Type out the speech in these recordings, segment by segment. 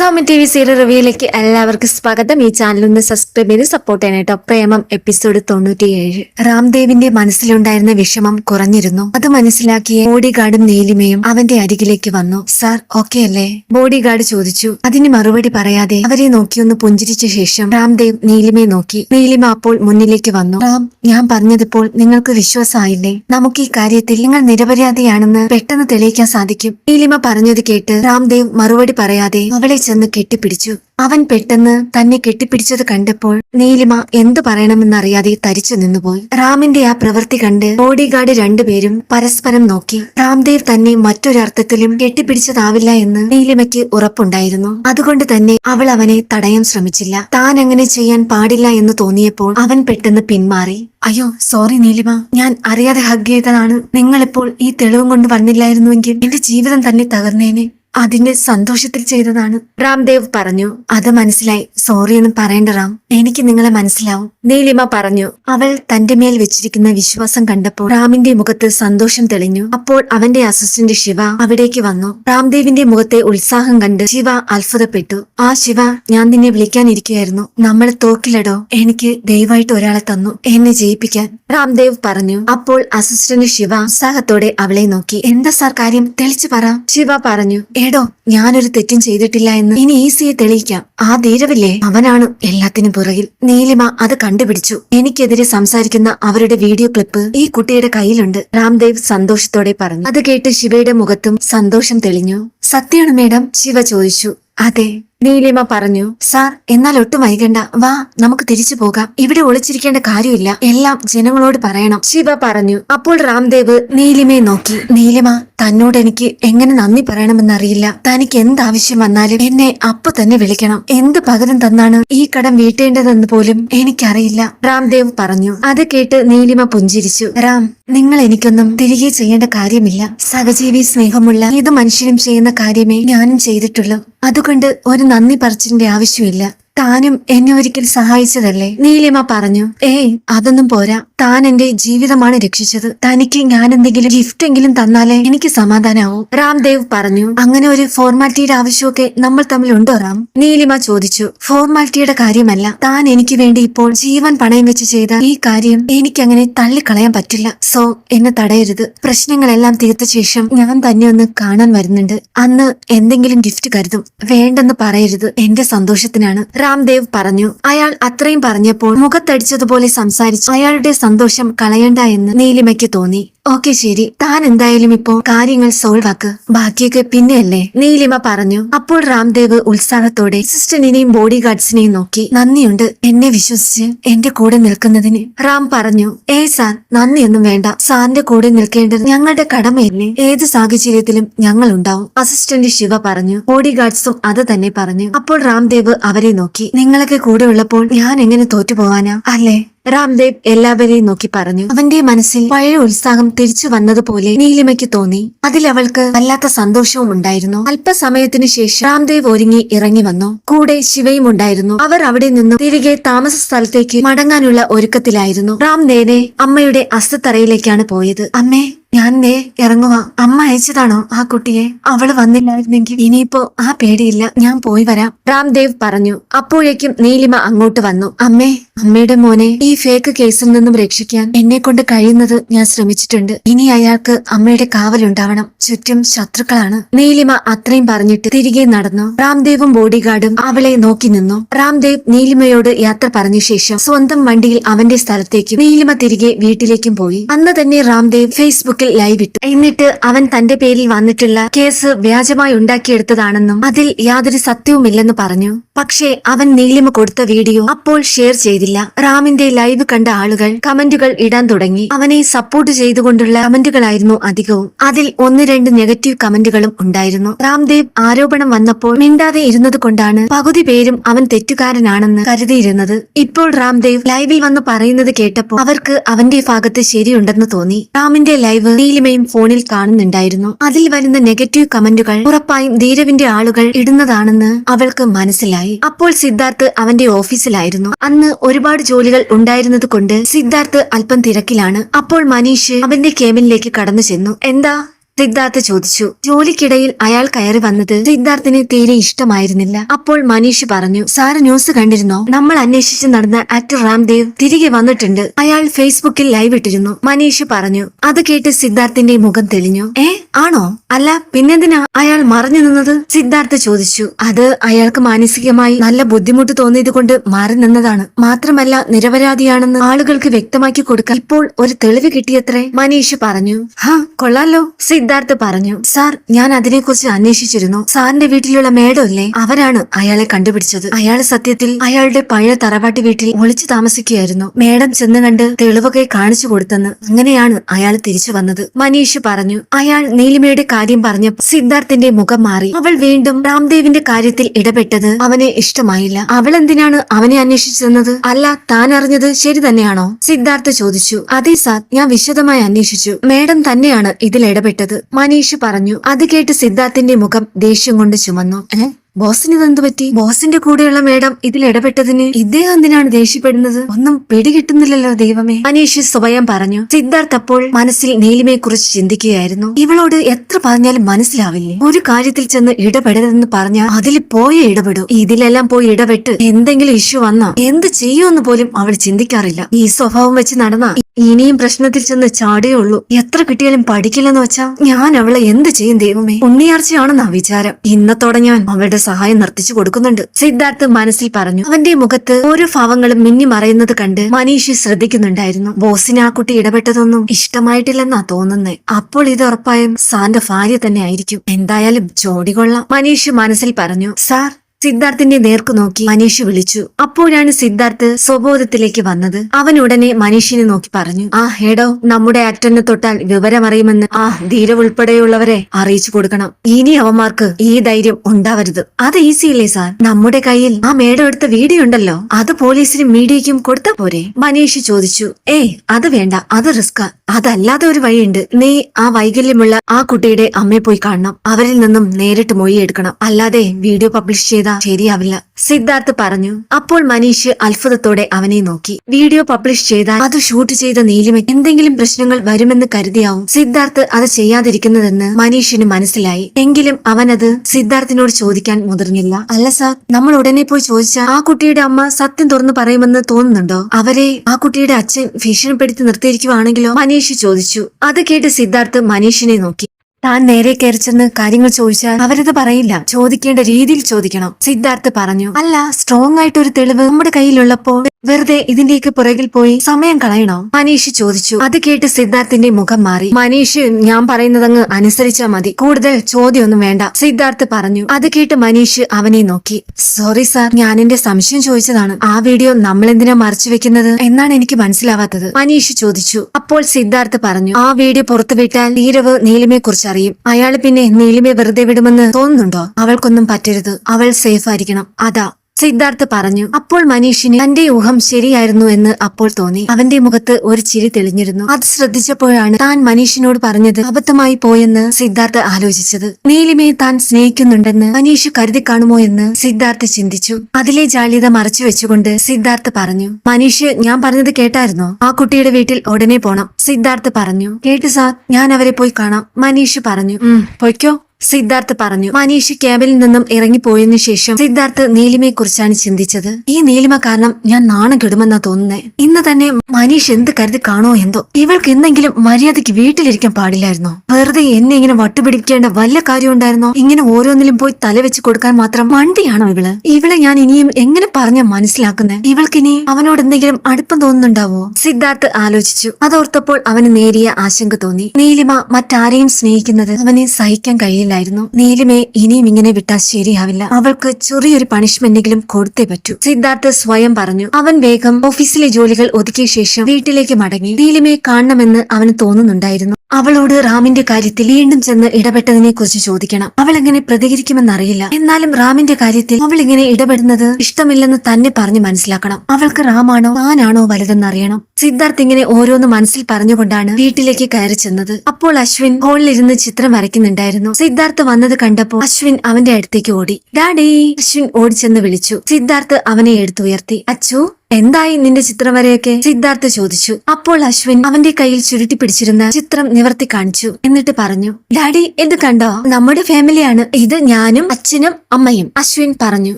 Soman T V serial റിവ്യൂയിലേക്ക് എല്ലാവർക്കും സ്വാഗതം. ഈ ചാനൽ ഒന്ന് സബ്സ്ക്രൈബ് ചെയ്ത് സപ്പോർട്ട് ചെയ്യാനായിട്ടോ പ്രേമം എപ്പിസോഡ് തൊണ്ണൂറ്റിയേഴ്. രാംദേവിന്റെ മനസ്സിലുണ്ടായിരുന്ന വിഷമം കുറഞ്ഞിരുന്നു. അത് മനസ്സിലാക്കിയ ബോഡി ഗാർഡും നീലിമയും അവന്റെ അരികിലേക്ക് വന്നു. സാർ ഓക്കെ അല്ലേ? ബോഡിഗാർഡ് ചോദിച്ചു. അതിന് മറുപടി പറയാതെ അവരെ നോക്കിയൊന്ന് പുഞ്ചിരിച്ച ശേഷം രാംദേവ് നീലിമയെ നോക്കി. നീലിമ അപ്പോൾ മുന്നിലേക്ക് വന്നു. റാം ഞാൻ പറഞ്ഞതിപ്പോൾ നിങ്ങൾക്ക് വിശ്വാസമായില്ലേ? നമുക്ക് ഈ കാര്യത്തിൽ നിങ്ങൾ നിരപരാധിയാണെന്ന് പെട്ടെന്ന് തെളിയിക്കാൻ സാധിക്കും. നീലിമ പറഞ്ഞത് കേട്ട് രാംദേവ് മറുപടി പറയാതെ അവളെ ചെന്ന് കെട്ടിപ്പിടിച്ചു. അവൻ പെട്ടെന്ന് തന്നെ കെട്ടിപ്പിടിച്ചത് കണ്ടപ്പോൾ നീലിമ എന്തു പറയണമെന്നറിയാതെ തരിച്ചു നിന്നുപോയി. റാമിന്റെ ആ പ്രവൃത്തി കണ്ട് ബോഡി ഗാർഡ് രണ്ടുപേരും പരസ്പരം നോക്കി. രാംദേവ് തന്നെ മറ്റൊരർത്ഥത്തിലും കെട്ടിപ്പിടിച്ചതാവില്ല എന്ന് നീലിമയ്ക്ക് ഉറപ്പുണ്ടായിരുന്നു. അതുകൊണ്ട് തന്നെ അവൾ അവനെ തടയാൻ ശ്രമിച്ചില്ല. താൻ അങ്ങനെ ചെയ്യാൻ പാടില്ല എന്ന് തോന്നിയപ്പോൾ അവൻ പെട്ടെന്ന് പിന്മാറി. അയ്യോ സോറി നീലിമ. ഞാൻ അറിയാതെ ഹഗ് ചെയ്തതാണ്. നിങ്ങളിപ്പോൾ ഈ തെളിവും കൊണ്ട് വന്നില്ലായിരുന്നുവെങ്കിൽ എന്റെ ജീവിതം തന്നെ തകർന്നേനെ. അതിന്റെ സന്തോഷത്തിൽ ചെയ്തതാണ്. രാംദേവ് പറഞ്ഞു അത് മനസ്സിലായി. സോറി എന്ന് പറയേണ്ട റാം. എനിക്ക് നിങ്ങളെ മനസ്സിലാവും. നീലിമ പറഞ്ഞു അവൾ തന്റെ മേൽ വെച്ചിരിക്കുന്ന വിശ്വാസം കണ്ടപ്പോൾ റാമിന്റെ മുഖത്ത് സന്തോഷം തെളിഞ്ഞു. അപ്പോൾ അവന്റെ അസിസ്റ്റന്റ് ശിവ അവിടേക്ക് വന്നു. രാംദേവിന്റെ മുഖത്തെ ഉത്സാഹം കണ്ട് ശിവ അത്ഭുതപ്പെട്ടു. ആ ശിവ ഞാൻ നിന്നെ വിളിക്കാനിരിക്കുകയായിരുന്നു. നമ്മൾ തോക്കിലടോ. എനിക്ക് ദയവായിട്ട് ഒരാളെ തന്നു. എന്നെ ജയിപ്പിക്കാൻ. രാംദേവ് പറഞ്ഞു അപ്പോൾ അസിസ്റ്റന്റ് ശിവ ഉത്സാഹത്തോടെ അവളെ നോക്കി. എന്താ സാർ കാര്യം? തെളിച്ചു പറ. ശിവ പറഞ്ഞു എടോ ഞാനൊരു തെറ്റും ചെയ്തിട്ടില്ല എന്ന് ഇനി ഈസിയെ തെളിയിക്കാം. ആ ധീരവില്ലേ? അവനാണ് എല്ലാത്തിനും പുറകിൽ. നീലിമ അത് കണ്ടുപിടിച്ചു. എനിക്കെതിരെ സംസാരിക്കുന്ന അവരുടെ വീഡിയോ ക്ലിപ്പ് ഈ കുട്ടിയുടെ കയ്യിലുണ്ട്. രാംദേവ് സന്തോഷത്തോടെ പറഞ്ഞു. അത് കേട്ട് ശിവയുടെ മുഖത്തും സന്തോഷം തെളിഞ്ഞു. സത്യമാണ് മേഡം ശിവ ചോദിച്ചു. അതെ. നീലിമ പറഞ്ഞു സാർ എന്നാൽ ഒട്ടും വൈകണ്ട. വാ നമുക്ക് തിരിച്ചു പോകാം. ഇവിടെ ഒളിച്ചിരിക്കേണ്ട കാര്യമില്ല. എല്ലാം ജനങ്ങളോട് പറയണം. ശിവ പറഞ്ഞു അപ്പോൾ രാംദേവ് നീലിമയെ നോക്കി. നീലിമ തന്നോട് എനിക്ക് എങ്ങനെ നന്ദി പറയണമെന്നറിയില്ല. തനിക്ക് എന്താവശ്യം വന്നാലും എന്നെ അപ്പൊ തന്നെ വിളിക്കണം. എന്ത് പകരം തന്നാണ് ഈ കടം വീട്ടേണ്ടതെന്ന് പോലും എനിക്കറിയില്ല. രാംദേവ് പറഞ്ഞു അത് കേട്ട് നീലിമ പുഞ്ചിരിച്ചു. രാം നിങ്ങൾ എനിക്കൊന്നും തിരികെ ചെയ്യേണ്ട കാര്യമില്ല. സഹജീവി സ്നേഹമുള്ള ഏത് മനുഷ്യനും ചെയ്യുന്ന കാര്യമേ ഞാനും ചെയ്തിട്ടുള്ളൂ. അതുകൊണ്ട് ഒരു നന്ദി പറച്ചിലിന്റെ ആവശ്യമില്ല. താനും എന്നെ ഒരിക്കൽ സഹായിച്ചതല്ലേ? നീലിമ പറഞ്ഞു ഏയ് അതൊന്നും പോരാ. താൻ എന്റെ ജീവിതമാണ് രക്ഷിച്ചത്. തനിക്ക് ഞാൻ എന്തെങ്കിലും ഗിഫ്റ്റ് എങ്കിലും തന്നാലേ എനിക്ക് സമാധാനാവും. രാംദേവ് പറഞ്ഞു അങ്ങനെ ഒരു ഫോർമാലിറ്റിയുടെ ആവശ്യമൊക്കെ നമ്മൾ തമ്മിൽ ഉണ്ടോ റാം? നീലിമ ചോദിച്ചു ഫോർമാലിറ്റിയുടെ കാര്യമല്ല. താൻ എനിക്ക് വേണ്ടി ഇപ്പോൾ ജീവൻ പണയം വെച്ച് ചെയ്ത ഈ കാര്യം എനിക്ക് അങ്ങനെ തള്ളിക്കളയാൻ പറ്റില്ല. സോ എന്നെ തടയരുത്. പ്രശ്നങ്ങളെല്ലാം തീർത്ത ശേഷം ഞാൻ തന്നെ ഒന്ന് കാണാൻ വരുന്നുണ്ട്. അന്ന് എന്തെങ്കിലും ഗിഫ്റ്റ് കരുതും. വേണ്ടെന്ന് പറയരുത്. എന്റെ സന്തോഷത്തിനാണ്. രാംദേവ് പറഞ്ഞു അയാൾ അത്രയും പറഞ്ഞപ്പോൾ മുഖത്തടിച്ചതുപോലെ സംസാരിച്ചു. അയാളുടെ സന്തോഷം കളയണ്ട എന്ന് നീലിമയ്ക്ക് തോന്നി. ഓക്കെ ശരി താൻ എന്തായാലും ഇപ്പോ കാര്യങ്ങൾ സോൾവ് ആക്ക്. ബാക്കിയൊക്കെ പിന്നെയല്ലേ? നീലിമ പറഞ്ഞു. അപ്പോൾ രാംദേവ് ഉത്സാഹത്തോടെ അസിസ്റ്റന്റിനെയും ബോഡി ഗാർഡ്സിനെയും നോക്കി. നന്ദിയുണ്ട് എന്നെ വിശ്വസിച്ച് എന്റെ കൂടെ നിൽക്കുന്നതിന്. റാം പറഞ്ഞു. ഏ സാർ നന്ദിയൊന്നും വേണ്ട. സാറിന്റെ കൂടെ നിൽക്കേണ്ടത് ഞങ്ങളുടെ കടമയല്ലേ. ഏത് സാഹചര്യത്തിലും ഞങ്ങൾ ഉണ്ടാവും അസിസ്റ്റന്റ് ശിവ പറഞ്ഞു. ബോഡി ഗാർഡ്സും അത് തന്നെ പറഞ്ഞു. അപ്പോൾ രാംദേവ് അവരെ നോക്കി. നിങ്ങളൊക്കെ കൂടെ ഉള്ളപ്പോൾ ഞാൻ എങ്ങനെ തോറ്റു തോറ്റുപോവാനാ? അല്ലേ? രാംദേവ് എല്ലാവരെയും നോക്കി പറഞ്ഞു. അവന്റെ മനസ്സിൽ പഴയ ഉത്സാഹം തിരിച്ചു വന്നതുപോലെ നീലിമയ്ക്ക് തോന്നി. അതിൽ അവൾക്ക് വല്ലാത്ത സന്തോഷവും ഉണ്ടായിരുന്നു. അല്പസമയത്തിനു ശേഷം രാംദേവ് ഒരുങ്ങി ഇറങ്ങി വന്നു. കൂടെ ശിവയും ഉണ്ടായിരുന്നു. അവർ അവിടെ നിന്നും തിരികെ താമസ സ്ഥലത്തേക്ക് മടങ്ങാനുള്ള ഒരുക്കത്തിലായിരുന്നു. റാം നേരെ അമ്മയുടെ അസ്ഥത്തറയിലേക്കാണ് പോയത്. അമ്മേ ഞാൻ നേ ഇറങ്ങുക അമ്മ അയച്ചതാണോ ആ കുട്ടിയെ? അവൾ വന്നില്ലായിരുന്നെങ്കിൽ ഇനിയിപ്പോ ആ പേടിയില്ല. ഞാൻ പോയി വരാം. രാംദേവ് പറഞ്ഞു. അപ്പോഴേക്കും നീലിമ അങ്ങോട്ട് വന്നു. അമ്മേ അമ്മയുടെ മോനെ ഈ ഫേക്ക് കേസിൽ നിന്നും രക്ഷിക്കാൻ എന്നെ കൊണ്ട് കഴിയുന്നത് ഞാൻ ശ്രമിച്ചിട്ടുണ്ട്. ഇനി അയാൾക്ക് അമ്മയുടെ കാവലുണ്ടാവണം. ചുറ്റും ശത്രുക്കളാണ്. നീലിമ അത്രയും പറഞ്ഞിട്ട് തിരികെ നടന്നു. രാംദേവും ബോഡിഗാർഡും അവളെ നോക്കി നിന്നു. രാംദേവ് നീലിമയോട് യാത്ര പറഞ്ഞ ശേഷം സ്വന്തം വണ്ടിയിൽ അവന്റെ സ്ഥലത്തേക്കും നീലിമ തിരികെ വീട്ടിലേക്കും പോയി. അന്ന് തന്നെ രാംദേവ് ഫേസ്ബുക്കിൽ ലൈവ് ഇട്ടു. എന്നിട്ട് അവൻ തന്റെ പേരിൽ വന്നിട്ടുള്ള കേസ് വ്യാജമായി ഉണ്ടാക്കിയെടുത്തതാണെന്നും അതിൽ യാതൊരു സത്യവുമില്ലെന്ന് പറഞ്ഞു. പക്ഷേ അവൻ നീലിമ കൊടുത്ത വീഡിയോ അപ്പോൾ ഷെയർ ചെയ്തില്ല. റാമിന്റെ ലൈവ് കണ്ട ആളുകൾ കമന്റുകൾ ഇടാൻ തുടങ്ങി. അവനെ സപ്പോർട്ട് ചെയ്തുകൊണ്ടുള്ള കമന്റുകളായിരുന്നു അധികവും. അതിൽ ഒന്ന് രണ്ട് നെഗറ്റീവ് കമന്റുകളും ഉണ്ടായിരുന്നു. രാംദേവ് ആരോപണം വന്നപ്പോൾ മിണ്ടാതെ ഇരുന്നത് കൊണ്ടാണ് പകുതി പേരും അവൻ തെറ്റുകാരനാണെന്ന് കരുതിയിരുന്നത്. ഇപ്പോൾ രാംദേവ് ലൈവിൽ വന്ന് പറയുന്നത് കേട്ടപ്പോൾ അവർക്ക് അവന്റെ ഭാഗത്ത് ശരിയുണ്ടെന്ന് തോന്നി. റാമിന്റെ ലൈവ് നീലിമയും ഫോണിൽ കാണുന്നുണ്ടായിരുന്നു. അതിൽ വരുന്ന നെഗറ്റീവ് കമന്റുകൾ ഉറപ്പായും ധീരവിന്റെ ആളുകൾ ഇടുന്നതാണെന്ന് അവൾക്ക് മനസ്സിലായി. അപ്പോൾ സിദ്ധാർത്ഥ് അവന്റെ ഓഫീസിലായിരുന്നു. അന്ന് ഒരുപാട് ജോലികൾ ഉണ്ടായിരുന്നത് കൊണ്ട് സിദ്ധാർത്ഥ് അല്പം തിരക്കിലാണ്. അപ്പോൾ മനീഷ് അവന്റെ കേബിനിലേക്ക് കടന്നു ചെന്നു. എന്താ? സിദ്ധാർത്ഥ് ചോദിച്ചു ജോലിക്കിടയിൽ അയാൾ കയറി വന്നത് സിദ്ധാർത്ഥിന് തീരെ ഇഷ്ടമായിരുന്നില്ല. അപ്പോൾ മനീഷ് പറഞ്ഞു സാറ് ന്യൂസ് കണ്ടിരുന്നോ? നമ്മൾ അന്വേഷിച്ച് നടന്ന ആക്ടർ രാംദേവ് തിരികെ വന്നിട്ടുണ്ട്. അയാൾ ഫേസ്ബുക്കിൽ ലൈവ് ഇട്ടിരുന്നു. മനീഷ് പറഞ്ഞു അത് കേട്ട് സിദ്ധാർത്ഥിന്റെ മുഖം തെളിഞ്ഞു. ഏ? ആണോ? അല്ല പിന്നെന്തിനാ അയാൾ മറിഞ്ഞു നിന്നത്? സിദ്ധാർത്ഥ് ചോദിച്ചു അത് അയാൾക്ക് മാനസികമായി നല്ല ബുദ്ധിമുട്ട് തോന്നിയത് കൊണ്ട് മാറി നിന്നതാണ്. മാത്രമല്ല നിരപരാധിയാണെന്ന് ആളുകൾക്ക് വ്യക്തമാക്കി കൊടുക്കാൻ ഇപ്പോൾ ഒരു തെളിവ് കിട്ടിയത്രേ? മനീഷ് പറഞ്ഞു ഹാ കൊള്ളാലോ. സിദ്ധാർത്ഥ് പറഞ്ഞു സാർ ഞാൻ അതിനെക്കുറിച്ച് അന്വേഷിച്ചിരുന്നു. സാറിന്റെ വീട്ടിലുള്ള മേഡം അവരാണ് അയാളെ കണ്ടുപിടിച്ചത്. അയാൾ സത്യത്തിൽ അയാളുടെ പഴയ തറവാട്ട് വീട്ടിൽ ഒളിച്ചു താമസിക്കുകയായിരുന്നു. മേഡം ചെന്ന് കണ്ട് തെളിവൊക്കെ കാണിച്ചു കൊടുത്തെന്ന് അങ്ങനെയാണ് അയാൾ തിരിച്ചു വന്നത്. മനീഷ് പറഞ്ഞു അയാൾ നീലിമയുടെ കാര്യം പറഞ്ഞപ്പോൾ സിദ്ധാർത്ഥിന്റെ മുഖം മാറി. അവൾ വീണ്ടും രാംദേവിന്റെ കാര്യത്തിൽ ഇടപെട്ടത് അവനെ ഇഷ്ടമായില്ല. അവൾ എന്തിനാണ് അവനെ അന്വേഷിച്ചെന്നത് അല്ല താൻ അറിഞ്ഞത് ശരി തന്നെയാണോ? സിദ്ധാർത്ഥ് ചോദിച്ചു അതെ സാർ. ഞാൻ വിശദമായി അന്വേഷിച്ചു. മേഡം തന്നെയാണ് ഇതിൽ ഇടപെട്ടത്. മനീഷ് പറഞ്ഞു. അത് കേട്ട് സിദ്ധാർത്ഥിന്റെ മുഖം ദേഷ്യം കൊണ്ട് ചുമന്നു. ബോസിന് ഇതെന്ത് പറ്റി ബോസിന്റെ കൂടെയുള്ള മേഡം ഇതിൽ ഇടപെട്ടതിന് ഇദ്ദേഹം എന്തിനാണ് ദേഷ്യപ്പെടുന്നത്? ഒന്നും പിടികിട്ടുന്നില്ലല്ലോ ദൈവമേ. അനീഷ് സ്വയം പറഞ്ഞു. സിദ്ധാർത്ഥ് അപ്പോൾ മനസ്സിൽ നീലിമയെ കുറിച്ച് ചിന്തിക്കുകയായിരുന്നു. ഇവളോട് എത്ര പറഞ്ഞാലും മനസ്സിലാവില്ലേ? ഒരു കാര്യത്തിൽ ചെന്ന് ഇടപെടരുതെന്ന് പറഞ്ഞാൽ അതിൽ പോയേ ഇടപെടൂ. ഇതിലെല്ലാം പോയി ഇടപെട്ട് എന്തെങ്കിലും ഇഷ്യൂ വന്നാ എന്ത് ചെയ്യുമെന്ന് പോലും അവൾ ചിന്തിക്കാറില്ല. ഈ സ്വഭാവം വെച്ച് നടന്ന ഇനിയും പ്രശ്നത്തിൽ ചെന്ന് ചാടേ ഉള്ളൂ. എത്ര കിട്ടിയാലും പഠിക്കില്ലെന്ന് വെച്ചാ ഞാൻ അവളെ എന്ത് ചെയ്യും ദൈവമേ? ഉണ്ണിയാർച്ചയാണെന്നാ വിചാരം. ഇന്നത്തോടെ ഞാൻ അവളുടെ സഹായം നിർത്തിച്ചു കൊടുക്കുന്നുണ്ട്. സിദ്ധാർത്ഥ് മനസ്സിൽ പറഞ്ഞു അവന്റെ മുഖത്ത് ഓരോ ഭാവങ്ങളും മിന്നി മറയുന്നത് കണ്ട് മനീഷ് ശ്രദ്ധിക്കുന്നുണ്ടായിരുന്നു. ബോസിന് ആ കുട്ടി ഇടപെട്ടതൊന്നും ഇഷ്ടമായിട്ടില്ലെന്നാ തോന്നുന്നേ. അപ്പോൾ ഇത് ഉറപ്പായും സാറിന്റെ ഭാര്യ തന്നെ ആയിരിക്കും. എന്തായാലും ജോഡി കൊള്ളാം. മനീഷ് മനസ്സിൽ പറഞ്ഞു സാർ സിദ്ധാർത്ഥിന്റെ നേർക്കു നോക്കി മനീഷ് വിളിച്ചു. അപ്പോഴാണ് സിദ്ധാർത്ഥ് സ്വബോധത്തിലേക്ക് വന്നത്. അവൻ ഉടനെ മനീഷിനെ നോക്കി പറഞ്ഞു ആ ഹേടോ നമ്മുടെ ആക്ടറിനെ തൊട്ടാൽ വിവരമറിയുമെന്ന് ആ ധീര ഉൾപ്പെടെയുള്ളവരെ അറിയിച്ചു കൊടുക്കണം. ഇനി അവന്മാർക്ക് ഈ ധൈര്യം ഉണ്ടാവരുത്. അത് ഈസിയല്ലേ സാർ? നമ്മുടെ കയ്യിൽ ആ മേഡം എടുത്ത വീഡിയോ ഉണ്ടല്ലോ. അത് പോലീസിനും മീഡിയയ്ക്കും കൊടുത്താ പോരെ? മനീഷ് ചോദിച്ചു ഏയ് അത് വേണ്ട. അത് റിസ്ക് അതല്ലാതെ ഒരു വഴിയുണ്ട്. നീ ആ വൈകല്യമുള്ള ആ കുട്ടിയുടെ അമ്മയെ പോയി കാണണം. അവരിൽ നിന്നും നേരിട്ട് മൊഴിയെടുക്കണം അല്ലാതെ വീഡിയോ പബ്ലിഷ് ചെയ്താൽ ശരിയാവില്ല. സിദ്ധാർത്ഥ് പറഞ്ഞു. അപ്പോൾ മനീഷ് അത്ഭുതത്തോടെ അവനെ നോക്കി. വീഡിയോ പബ്ലിഷ് ചെയ്താൽ അത് ഷൂട്ട് ചെയ്ത നീലിമ എന്തെങ്കിലും പ്രശ്നങ്ങൾ വരുമെന്ന് കരുതിയാവും സിദ്ധാർത്ഥ് അത് ചെയ്യാതിരിക്കുന്നതെന്ന് മനീഷിന് മനസ്സിലായി. എങ്കിലും അവനത് സിദ്ധാർത്ഥിനോട് ചോദിക്കാൻ മുതിർന്നില്ല. അല്ല സാർ നമ്മൾ ഉടനെ പോയി ചോദിച്ചാൽ ആ കുട്ടിയുടെ അമ്മ സത്യം തുറന്നു പറയുമെന്ന് തോന്നുന്നുണ്ടോ? അവരെ ആ കുട്ടിയുടെ അച്ഛൻ ഭീഷണിപ്പെടുത്തി നിർത്തിയിരിക്കുവാണെങ്കിലോ? മനീഷ് ചോദിച്ചു. അത് കേട്ട് സിദ്ധാർത്ഥ് മനീഷിനെ നോക്കി. താൻ നേരെ കയറിച്ചെന്ന് കാര്യങ്ങൾ ചോദിച്ചാൽ അവരത് പറയില്ല. ചോദിക്കേണ്ട രീതിയിൽ ചോദിക്കണം. സിദ്ധാർത്ഥ് പറഞ്ഞു അല്ല സ്ട്രോങ് ആയിട്ട് ഒരു തെളിവ് നമ്മുടെ കയ്യിലുള്ളപ്പോൾ വെറുതെ ഇതിന്റെയൊക്കെ പുറകിൽ പോയി സമയം കളയണോ? മനീഷ് ചോദിച്ചു. അത് കേട്ട് സിദ്ധാർത്ഥിന്റെ മുഖം മാറി. മനീഷ് ഞാൻ പറയുന്നത് അങ്ങ് അനുസരിച്ചാ മതി. കൂടുതൽ ചോദ്യമൊന്നും വേണ്ട. സിദ്ധാർത്ഥ് പറഞ്ഞു. അത് കേട്ട് മനീഷ് അവനെ നോക്കി. സോറി സാർ ഞാൻ എന്റെ സംശയം ചോദിച്ചതാണ്. ആ വീഡിയോ നമ്മൾ എന്തിനാ മറച്ചു വെക്കുന്നത്? എന്നാണ് എനിക്ക് മനസ്സിലാവാത്തത്. മനീഷ് ചോദിച്ചു. അപ്പോൾ സിദ്ധാർത്ഥ് പറഞ്ഞു ആ വീഡിയോ പുറത്തുവിട്ടാൽ നീരവ് നീലിമയെ കുറിച്ച് അറിയും അയാൾ പിന്നെ നീലിമയെ വെറുതെ വിടുമെന്ന് തോന്നുന്നുണ്ടോ? അവൾക്കൊന്നും പറ്റരുത്. അവൾ സേഫ് ആയിരിക്കണം. അതാ. സിദ്ധാർത്ഥ് പറഞ്ഞു അപ്പോൾ മനീഷിന് തന്റെ ഊഹം ശരിയായിരുന്നു എന്ന് അപ്പോൾ തോന്നി. അവന്റെ മുഖത്ത് ഒരു ചിരി തെളിഞ്ഞിരുന്നു. അത് ശ്രദ്ധിച്ചപ്പോഴാണ് താൻ മനീഷിനോട് പറഞ്ഞത് അബദ്ധമായി പോയെന്ന് സിദ്ധാർത്ഥ ആലോചിച്ചത്. നീലിമയെ താൻ സ്നേഹിക്കുന്നുണ്ടെന്ന് മനീഷ് കരുതി കാണുമോ എന്ന് സിദ്ധാർത്ഥ ചിന്തിച്ചു. അതിലെ ജാള്യത മറച്ചു വെച്ചുകൊണ്ട് സിദ്ധാർത്ഥ് പറഞ്ഞു മനീഷ് ഞാൻ പറഞ്ഞത് കേട്ടായിരുന്നോ? ആ കുട്ടിയുടെ വീട്ടിൽ ഉടനെ പോണം. സിദ്ധാർത്ഥ പറഞ്ഞു കേട്ടു സാർ ഞാൻ അവരെ പോയി കാണാം. മനീഷ് പറഞ്ഞു പൊയ്ക്കോ. സിദ്ധാർത്ഥ് പറഞ്ഞു. മനീഷ് ക്യാബിൽ നിന്നും ഇറങ്ങിപ്പോയതിനു ശേഷം സിദ്ധാർത്ഥ് നീലിമയെ കുറിച്ചാണ് ചിന്തിച്ചത്. ഈ നീലിമ കാരണം ഞാൻ നാണം കെടുമെന്നാ തോന്നുന്നേ. ഇന്ന് തന്നെ മനീഷ് എന്ത് കരുതി കാണോ എന്തോ. ഇവൾക്ക് എന്തെങ്കിലും മര്യാദയ്ക്ക് വീട്ടിലിരിക്കാൻ പാടില്ലായിരുന്നോ? വെറുതെ എന്നെ ഇങ്ങനെ വട്ടുപിടിക്കേണ്ട വല്ല കാര്യം ഉണ്ടായിരുന്നോ? ഇങ്ങനെ ഓരോന്നിലും പോയി തലവെച്ച് കൊടുക്കാൻ മാത്രം മണ്ടിയാണോ ഇവൾ? ഇവളെ ഞാൻ ഇനിയും എങ്ങനെ പറഞ്ഞ മനസ്സിലാക്കുന്നേ? ഇവൾക്കിനി അവനോട് എന്തെങ്കിലും അടുപ്പം തോന്നുന്നുണ്ടാവോ? സിദ്ധാർത്ഥ് ആലോചിച്ചു. അതോർത്തപ്പോൾ അവന് നേരിയ ആശങ്ക തോന്നി. നീലിമ മറ്റാരെയും സ്നേഹിക്കുന്നത് അവനെ സഹിക്കാൻ കഴിയില്ലായിരുന്നു നീലിമയെ ഇനിയും ഇങ്ങനെ വിട്ടാൽ ശരിയാവില്ല. അവൾക്ക് ചെറിയൊരു പണിഷ്മെന്റെങ്കിലും കൊടുത്തേ പറ്റൂ. സിദ്ധാർത്ഥ് സ്വയം പറഞ്ഞു അവൻ വേഗം ഓഫീസിലെ ജോലികൾ ഒതുക്കിയ ശേഷം വീട്ടിലേക്ക് മടങ്ങി. നീലിമയെ കാണണമെന്ന് അവന് തോന്നുന്നുണ്ടായിരുന്നു. അവളോട് റാമിന്റെ കാര്യത്തിൽ വീണ്ടും ചെന്ന് ഇടപെട്ടതിനെ കുറിച്ച് ചോദിക്കണം. അവൾ എങ്ങനെ പ്രതികരിക്കുമെന്നറിയില്ല. എന്നാലും റാമിന്റെ കാര്യത്തിൽ അവൾ ഇങ്ങനെ ഇടപെടുന്നത് ഇഷ്ടമില്ലെന്ന് തന്നെ പറഞ്ഞു മനസ്സിലാക്കണം. അവൾക്ക് റാമാണോ താനാണോ വലുതെന്ന് അറിയണം സിദ്ധാർത്ഥ് ഇങ്ങനെ ഓരോന്ന് മനസ്സിൽ പറഞ്ഞുകൊണ്ടാണ് വീട്ടിലേക്ക് കയറി ചെന്നത്. അപ്പോൾ അശ്വിൻ ഹോളിലിരുന്ന് ചിത്രം വരയ്ക്കുന്നുണ്ടായിരുന്നു. സിദ്ധാർത്ഥ് വന്നത് കണ്ടപ്പോൾ അശ്വിൻ അവന്റെ അടുത്തേക്ക് ഓടി. ഡാഡി അശ്വിൻ ഓടിച്ചെന്ന് വിളിച്ചു. സിദ്ധാർത്ഥ് അവനെ എടുത്തുയർത്തി. അച്ചു എന്തായി നിന്റെ ചിത്രം വരെയൊക്കെ? സിദ്ധാർത്ഥ ചോദിച്ചു. അപ്പോൾ അശ്വിൻ അവന്റെ കയ്യിൽ ചുരുട്ടി പിടിച്ചിരുന്ന ചിത്രം നിവർത്തി കാണിച്ചു എന്നിട്ട് പറഞ്ഞു ഡാഡി ഇത് കണ്ടോ? നമ്മുടെ ഫാമിലിയാണ് ഇത് ഞാനും അച്ഛനും അമ്മയും അശ്വിൻ പറഞ്ഞു.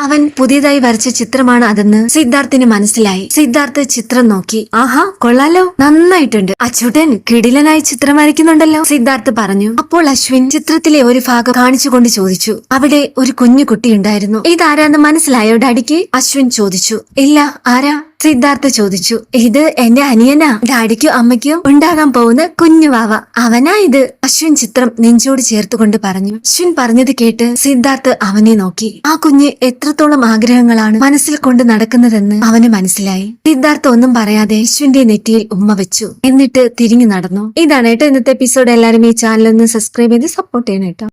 അവൻ പുതിയതായി വരച്ച ചിത്രമാണ് അതെന്ന് സിദ്ധാർത്ഥിന് മനസ്സിലായി. സിദ്ധാർത്ഥ് ചിത്രം നോക്കി. ആഹാ കൊള്ളാലോ. നന്നായിട്ടുണ്ട്. അച്ചൂട്ടൻ കിടിലനായി ചിത്രം വരയ്ക്കുന്നുണ്ടല്ലോ. സിദ്ധാർത്ഥ് പറഞ്ഞു. അപ്പോൾ അശ്വിൻ ചിത്രത്തിലെ ഒരു ഭാഗം കാണിച്ചുകൊണ്ട് ചോദിച്ചു. അവിടെ ഒരു കുഞ്ഞു കുട്ടിയുണ്ടായിരുന്നു ഇതാരാന്ന് മനസ്സിലായോ ഡാഡിക്ക്? അശ്വിൻ ചോദിച്ചു. ഇല്ല ആരാ? സിദ്ധാർത്ഥ ചോദിച്ചു ഇത് എന്റെ അനിയനാ? ഡാഡിക്കും അമ്മയ്ക്കും ഉണ്ടാകാൻ പോകുന്ന കുഞ്ഞുവാവ അവനാ ഇത്? അശ്വിൻ ചിത്രം നെഞ്ചോട് ചേർത്തുകൊണ്ട് പറഞ്ഞു. അശ്വിൻ പറഞ്ഞത് കേട്ട് സിദ്ധാർത്ഥ് അവനെ നോക്കി. ആ കുഞ്ഞ് എത്രത്തോളം ആഗ്രഹങ്ങളാണ് മനസ്സിൽ കൊണ്ട് നടക്കുന്നതെന്ന് അവന് മനസ്സിലായി. സിദ്ധാർത്ഥ ഒന്നും പറയാതെ അശ്വിന്റെ നെറ്റിയിൽ ഉമ്മ വെച്ചു. എന്നിട്ട് തിരിഞ്ഞു നടന്നു. ഇതാണ് കേട്ടോ ഇന്നത്തെ എപ്പിസോഡ്. എല്ലാവരും ഈ ചാനൽ ഒന്ന് സബ്സ്ക്രൈബ് ചെയ്ത് സപ്പോർട്ട് ചെയ്യണം കേട്ടോ.